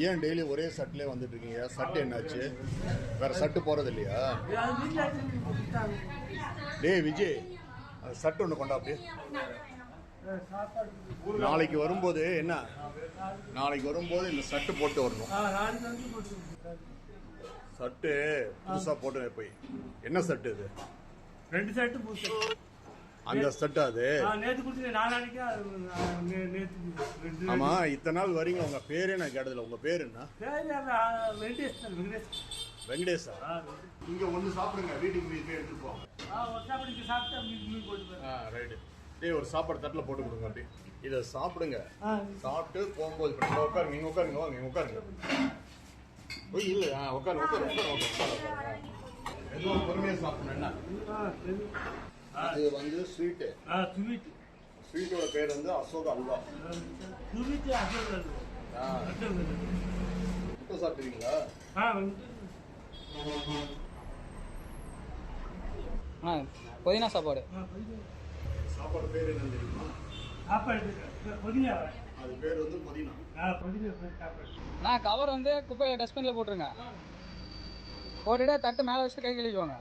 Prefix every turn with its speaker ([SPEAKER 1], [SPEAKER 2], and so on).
[SPEAKER 1] ஏன் டெய்லி ஒரே சட்டிலே வந்துட்டு இருக்கீங்க சட்டு என்னாச்சு? வேற சட்டு போறது இல்லையா
[SPEAKER 2] டே
[SPEAKER 1] டேய் விஜய் சட்டு ஒன்று கொண்டா அப்படியே. நாளைக்கு வரும்போது என்ன? நாளைக்கு வரும்போது இந்த சட்டு போட்டு வரணும். சட்டு புதுசா போட்டு போய். என்ன சட்டு இது?
[SPEAKER 2] ரெண்டு சட்டு புதுசு.
[SPEAKER 1] அந்த சட்டு அது. ஆமா இத்தனை நாள் வரீங்க உங்க பேரே நான் கேட்டதில்ல. உங்க பேர் என்ன?
[SPEAKER 2] வெங்கடேஷ் வெங்கடேஷ்.
[SPEAKER 1] வெங்கடேஷா?
[SPEAKER 2] ஆ
[SPEAKER 1] இங்க ஒண்ணு சாப்பிடுங்க வீட்டுக்கு போய் போய் எடுத்துட்டு போங்க.
[SPEAKER 2] போய்
[SPEAKER 1] ரைட்டு. டேய் ஒரு சாப்பாடு தட்டில் போட்டு கொடுங்க அப்படி. இதை சாப்பிடுங்க. சாப்பிட்டு போகும்போது உட்காருங்க நீங்க உட்காருங்க வாங்க நீங்க உட்காருங்க. ஓய் இல்ல ஆ உட்காருங்க உட்காருங்க உட்காருங்க உட்காருங்க உட்காருங்க எதுவும் பொறுமையா சாப்பிடணும் என்ன? இது வந்து ஸ்வீட்டு
[SPEAKER 2] ஆ ஸ்வீட்
[SPEAKER 1] ஸ்வீட்டோட பேர் வந்து அசோக அல்வா.
[SPEAKER 2] ஸ்வீட் அசோக்
[SPEAKER 1] ஆ.
[SPEAKER 2] அசோக்
[SPEAKER 1] இப்போ சாப்பிட்டுருக்கீங்களா
[SPEAKER 2] ஆ வந்து.
[SPEAKER 3] ஆ புதினா சாப்பாடு.
[SPEAKER 1] சாப்பாடு பேர் என்னன்னு தெரியுமா?
[SPEAKER 2] சாப்பாடு புதினா.
[SPEAKER 1] அது பேர் வந்து புதினா.
[SPEAKER 2] ஆ புதினா சாப்பாடு.
[SPEAKER 3] நான் கவர் வந்து குப்பையை டஸ்ட்பினில் போட்டுருங்க. போட்டுட்டு தட்டு மேலே வச்சுட்டு கை கழுவிக்குவாங்க